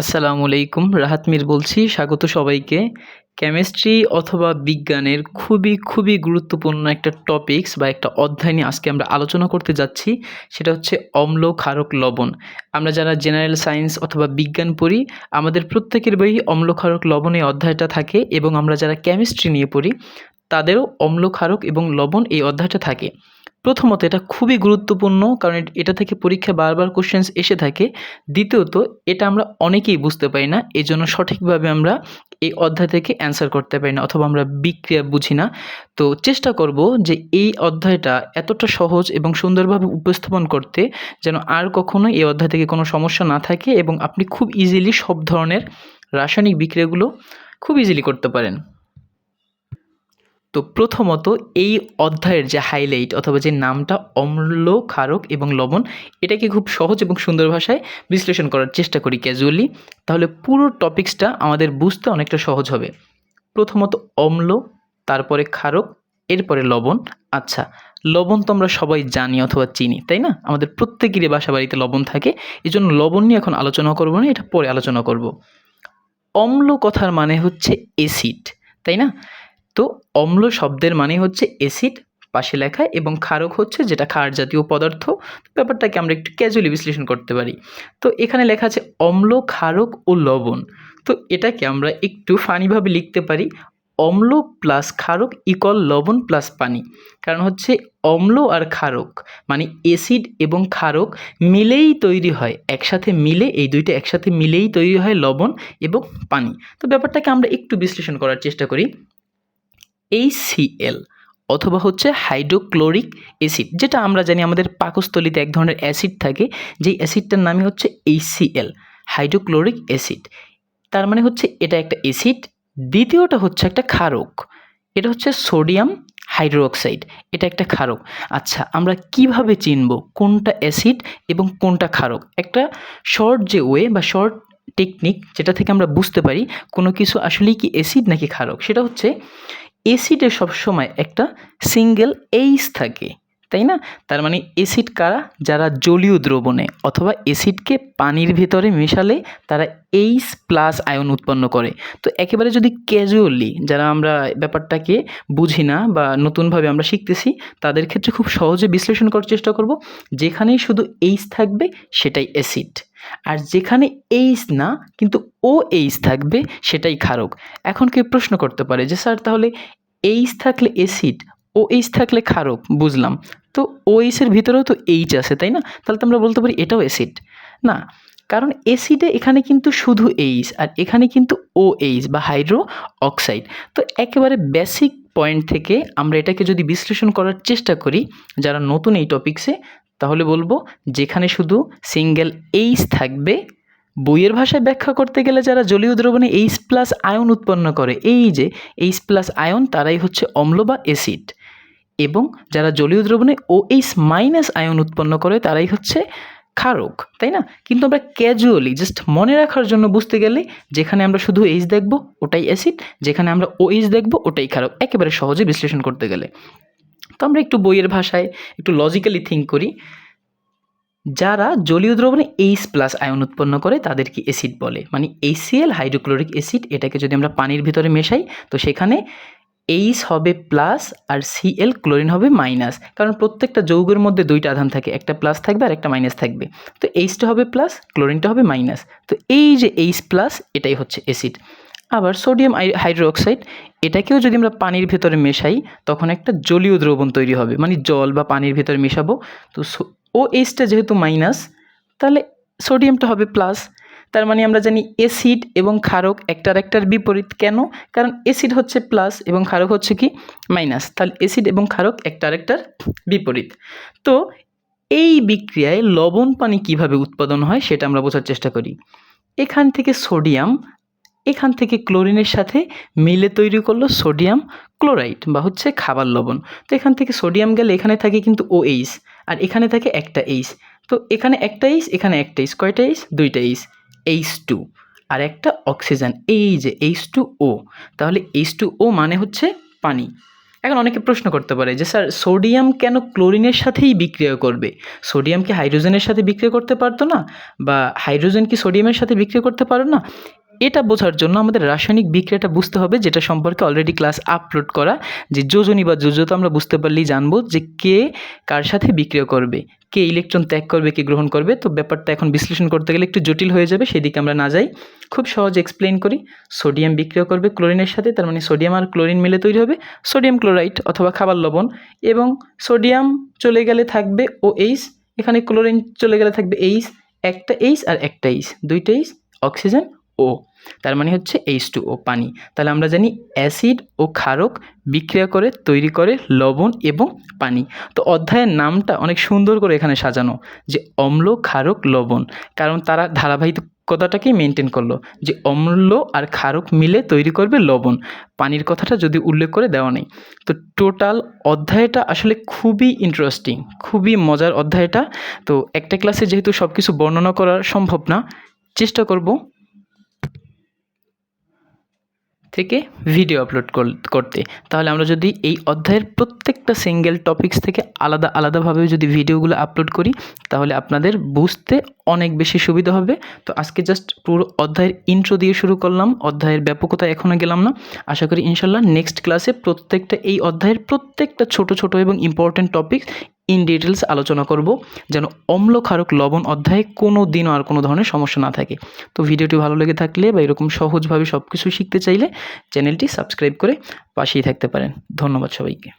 আসসালামু আলাইকুম, রাহাত মির বলছি, স্বাগত সবাইকে। কেমিস্ট্রি অথবা বিজ্ঞানের খুবই খুবই গুরুত্বপূর্ণ একটা টপিকস বা একটা অধ্যায় নিয়ে আজকে আমরা আলোচনা করতে যাচ্ছি, সেটা হচ্ছে অম্ল ক্ষারক লবণ। আমরা যারা জেনারেল সায়েন্স অথবা বিজ্ঞান পড়ি, আমাদের প্রত্যেকের বই অম্ল ক্ষারক লবণ এই অধ্যায়টা থাকে এবং আমরা যারা কেমিস্ট্রি নিয়ে পড়ি, তাদেরও অম্ল ক্ষারক এবং লবণ এই অধ্যায়টা থাকে। প্রথমত এটা খুবই গুরুত্বপূর্ণ, কারণ এটা থেকে পরীক্ষা বারবার কোশ্চেন্স এসে থাকে। দ্বিতীয়ত, এটা আমরা অনেকেই বুঝতে পারি না এই জন্য সঠিকভাবে আমরা এই অধ্যায় থেকে অ্যান্সার করতে পারি না, অথবা আমরা বিক্রিয়া বুঝি না। তো চেষ্টা করব যে এই অধ্যায়টা এতটা সহজ এবং সুন্দরভাবে উপস্থাপন করতে, যেন আর কখনো এই অধ্যায় থেকে কোনো সমস্যা না থাকে এবং আপনি খুব ইজিলি সব ধরনের রাসায়নিক বিক্রিয়াগুলো খুব ইজিলি করতে পারেন। তো প্রথমত এই অধ্যায়ের যে হাইলাইট অথবা যে নামটা অম্ল ক্ষারক এবং লবণ, এটাকে খুব সহজ এবং সুন্দর ভাষায় বিশ্লেষণ করার চেষ্টা করি ক্যাজুয়ালি তাহলে পুরো টপিক্সটা আমাদের বুঝতে অনেকটা সহজ হবে। প্রথমত অম্ল, তারপরে ক্ষারক, এরপরে লবণ। আচ্ছা লবণ তো আমরা সবাই জানি অথবা চিনি, তাই না? আমাদের প্রত্যেকেরই বাসা বাড়িতে লবণ থাকে এই জন্য লবণ নিয়ে এখন আলোচনা করব না, এটা পরে আলোচনা করব। অম্ল কথার মানে হচ্ছে এসিড তাই না? তো অম্ল শব্দের মানে হচ্ছে অ্যাসিড পাশে লেখা, এবং ক্ষারক হচ্ছে যেটা ক্ষার জাতীয় পদার্থ। ব্যাপারটাকে আমরা একটু ক্যাজুয়ালি বিশ্লেষণ করতে পারি। তো এখানে লেখা আছে অম্ল, ক্ষারক ও লবণ। তো এটাকে আমরা একটু ফানিভাবে লিখতে পারি। অম্ল প্লাস ক্ষারক ইকল লবণ প্লাস পানি। কারণ হচ্ছে অম্ল আর ক্ষারক মানে অ্যাসিড এবং ক্ষারক মিলেই তৈরি হয়। একসাথে মিলে, এই দুইটা একসাথে মিলেই তৈরি হয় লবণ এবং পানি। তো ব্যাপারটাকে আমরা একটু বিশ্লেষণ করার চেষ্টা করি। HCl অথবা হচ্ছে হাইড্রোক্লোরিক অ্যাসিড, যেটা আমরা জানি আমাদের পাকস্থলীতে এক ধরনের অ্যাসিড থাকে, যেই অ্যাসিডটার নামই হচ্ছে HCl হাইড্রোক্লোরিক অ্যাসিড। তার মানে হচ্ছে এটা একটা অ্যাসিড, দ্বিতীয়টা হচ্ছে একটা ক্ষারক, এটা হচ্ছে সোডিয়াম হাইড্রোক্সাইড, এটা একটা ক্ষারক। আচ্ছা আমরা কীভাবে চিনব কোনটা অ্যাসিড এবং কোনটা ক্ষারক? একটা শর্ট যে ওয়ে বা শর্ট টেকনিক, যেটা থেকে আমরা বুঝতে পারি কোনো কিছু আসলেই কি অ্যাসিড নাকি ক্ষারক, সেটা হচ্ছে অ্যাসিডে সবসময় একটা সিঙ্গেল এইস থাকে, তাই না? তার মানে অ্যাসিড কারা? যারা জলীয় দ্রবণে অথবা অ্যাসিডকে পানির ভেতরে মেশালে তারা এইস প্লাস আয়ন উৎপন্ন করে। তো একেবারে যদি ক্যাজুয়ালি যারা আমরা ব্যাপারটাকে বুঝি না বা নতুনভাবে আমরা শিখতেছি, তাদের ক্ষেত্রে খুব সহজে বিশ্লেষণ করার চেষ্টা করব, যেখানেই শুধু এইস থাকবে সেটাই অ্যাসিড আর যেখানে এইস না, কিন্তু ও এইস থাকবে, সেটাই ক্ষারক। এখন কেউ প্রশ্ন করতে পারে যে, স্যার, তাহলে এইচ থাকলে অ্যাসিড, ও এইচ থাকলে ক্ষারক? বুঝলাম। তো ও এইচের ভিতরেও তো এইচ আছে, তাই না? তাহলে তো আমরা বলতে পারি এটাও অ্যাসিড। না, কারণ অ্যাসিডে এখানে কিন্তু শুধু এইচ, আর এখানে কিন্তু ও এইচ বা হাইড্রো অক্সাইড তো একেবারে বেসিক পয়েন্ট থেকে আমরা এটাকে যদি বিশ্লেষণ করার চেষ্টা করি, যারা নতুন এই টপিক্সে তাহলে বলব যেখানে শুধু সিঙ্গেল এইচ থাকবে, বইয়ের ভাষায় ব্যাখ্যা করতে গেলে যারা জলীয় দ্রবণে এইচ প্লাস আয়ন উৎপন্ন করে, এই যে এইচ প্লাস আয়ন তারাই হচ্ছে অম্ল বা অ্যাসিড এবং যারা জলীয় দ্রবণে ও এইচ মাইনাস আয়ন উৎপন্ন করে, তারাই হচ্ছে ক্ষারক তাই না? কিন্তু আমরা ক্যাজুয়ালি জাস্ট মনে রাখার জন্য বুঝতে গেলে যেখানে আমরা শুধু এইচ দেখব, ওটাই অ্যাসিড যেখানে আমরা ও এইচ দেখব, ওটাই ক্ষারক একেবারে সহজে বিশ্লেষণ করতে গেলে। তো আমরা একটু বইয়ের ভাষায় একটু লজিক্যালি থিঙ্ক করি। যারা জলীয় দ্রবণে এইচ প্লাস আয়ন উৎপন্ন করে, তাদেরকে অ্যাসিড বলে। মানে এইচসিএল হাইড্রোক্লোরিক অ্যাসিড এটাকে যদি আমরা পানির ভিতরে মেশাই, তো সেখানে এইচ হবে প্লাস আর সিএল ক্লোরিন হবে মাইনাস কারণ প্রত্যেকটা যৌগের মধ্যে দুইটা আধান থাকে, একটা প্লাস থাকবে আর একটা মাইনাস থাকবে। তো এইচটা হবে প্লাস ক্লোরিনটা হবে মাইনাস তো এই যে এইচ প্লাস এটাই হচ্ছে অ্যাসিড আবার সোডিয়াম হাইড্রোক্সাইড এটাকেও যদি আমরা পানির ভেতরে মেশাই, তখন একটা জলীয় দ্রবণ তৈরি হবে। মানে জল বা পানির ভেতরে মেশাবো। তো ও এইচটা যেহেতু মাইনাস তাহলে সোডিয়ামটা হবে প্লাস তার মানে আমরা জানি অ্যাসিড এবং ক্ষারক একটার একটার বিপরীত কেন? কারণ অ্যাসিড হচ্ছে প্লাস এবং ক্ষারক হচ্ছে কি? মাইনাস তাহলে অ্যাসিড এবং ক্ষারক একটার একটার বিপরীত। তো এই বিক্রিয়ায় লবণ পানি কীভাবে উৎপাদন হয় সেটা আমরা বোঝার চেষ্টা করি। এখান থেকে সোডিয়াম এখান থেকে ক্লোরিনের সাথে মিলে তৈরি করল সোডিয়াম ক্লোরাইড বা হচ্ছে খাবার লবণ। তো এখান থেকে সোডিয়াম গেলে এখানে থাকে কিন্তু ও এইচ আর এখানে থাকে একটা এইচ তো এখানে একটা এইচ এখানে একটা এইচ কয়টা এইচ দুইটা এইচ এইচ টু আর একটা অক্সিজেন এই যে এইচ টু ও তাহলে এইচ টু ও মানে হচ্ছে পানি। এখন অনেকে প্রশ্ন করতে পারে যে, স্যার, সোডিয়াম কেন ক্লোরিনের সাথেই বিক্রিয়া করবে? সোডিয়াম কি হাইড্রোজেনের সাথে বিক্রিয়া করতে পারতো না? বা হাইড্রোজেন কি সোডিয়ামের সাথে বিক্রিয়া করতে পারো না? এটা বোঝার জন্য আমাদের রাসায়নিক বিক্রিয়াটা বুঝতে হবে, যেটা সম্পর্কে অলরেডি ক্লাস আপলোড করা, যে যোজনী বা যোজত আমরা বুঝতে পারলেই জানব যে কে কার সাথে বিক্রিয়া করবে, কে ইলেকট্রন ত্যাগ করবে, কে গ্রহণ করবে, তো ব্যাপারটা এখন বিশ্লেষণ করতে গেলে একটু জটিল হয়ে যাবে, সেদিকে আমরা না যাই। খুব সহজ এক্সপ্লেন করি সোডিয়াম বিক্রিয়া করবে ক্লোরিনের সাথে, তার মানে সোডিয়াম আর ক্লোরিন মিলে তৈরি হবে সোডিয়াম ক্লোরাইড অথবা খাবার লবণ, এবং সোডিয়াম চলে গেলে থাকবে ও এইচ এখানে ক্লোরিন চলে গেলে থাকবে এইচ একটা এইচ আর একটা এইচ দুইটা এইচ অক্সিজেন ও তার মানে হচ্ছে এইচ টু ও পানি। তাহলে আমরা জানি অ্যাসিড ও ক্ষারক বিক্রিয়া করে, তৈরি করে লবণ এবং পানি। তো অধ্যায়ের নামটা অনেক সুন্দর করে এখানে সাজানো যে অম্ল, ক্ষারক, লবণ। কারণ তারা ধারাবাহিকতাটাকেই মেনটেন করল যে অম্ল আর ক্ষারক মিলে তৈরি করবে লবণ। পানির কথাটা যদি উল্লেখ করে দেওয়া নেই। তো টোটাল অধ্যায়টা আসলে খুবই ইন্টারেস্টিং খুবই মজার অধ্যায়টা। তো একটা ক্লাসে যেহেতু সব কিছু বর্ণনা করা সম্ভব না, চেষ্টা করব থেকে ভিডিও আপলোড করতে। তাহলে আমরা যদি এই অধ্যায়ের প্রত্যেকটা সিঙ্গেল টপিকস থেকে আলাদা আলাদাভাবে যদি ভিডিওগুলো আপলোড করি, তাহলে আপনাদের বুঝতে অনেক বেশি সুবিধা হবে। তো আজকে জাস্ট পুরো অধ্যায়ের ইন্ট্রো দিয়ে শুরু করলাম। অধ্যায়ের ব্যাপকতা এখনও গেলাম না। আশা করি ইনশাল্লাহ নেক্সট ক্লাসে প্রত্যেকটা, এই অধ্যায়ের প্রত্যেকটা ছোট ছোট এবং ইম্পর্ট্যান্ট টপিক ইন ডিটেলস আলোচনা করব, যেন অম্ল ক্ষারক লবণ অধ্যায়ে কোনো দিন আর কোনো ধরনের সমস্যা না থাকে। তো ভিডিওটি ভালো লেগে থাকলে বা এরকম সহজভাবে সব কিছু শিখতে চাইলে চ্যানেলটি সাবস্ক্রাইব করে পাশেই থাকতে পারেন। ধন্যবাদ সবাইকে।